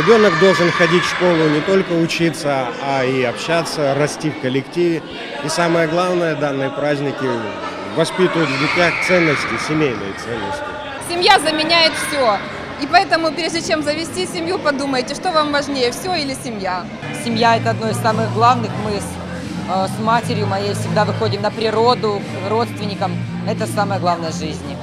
Ребенок должен ходить в школу не только учиться, а и общаться, расти в коллективе. И самое главное, данные праздники воспитывают в детях ценности, семейные ценности. Семья заменяет все. И поэтому, прежде чем завести семью, подумайте, что вам важнее, все или семья. Семья – это одно из самых главных. Мы с, э, с матерью моей всегда выходим на природу, к родственникам. Это самое главное в жизни.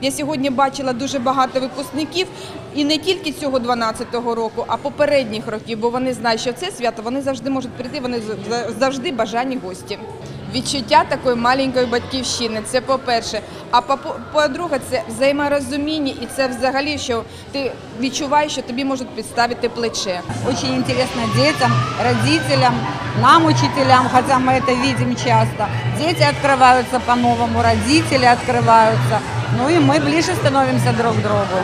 Я сьогодні бачила дуже багато випускників, і не тільки цього 12-го року, а попередніх років, бо вони знають, що це свято вони завжди можуть прийти, вони з- завжди бажані гості. Відчуття такої маленької батьківщини це по-перше. А по- по-друге, це взаєморозуміння, і це взагалі, що ти відчуваєш, що тобі можуть підставити плече. Очень интересно детям, родителям, нам, учителям, хотя мы это видим часто. Дети открываются по-новому, родители открываются. Ну и мы ближе становимся друг к другу.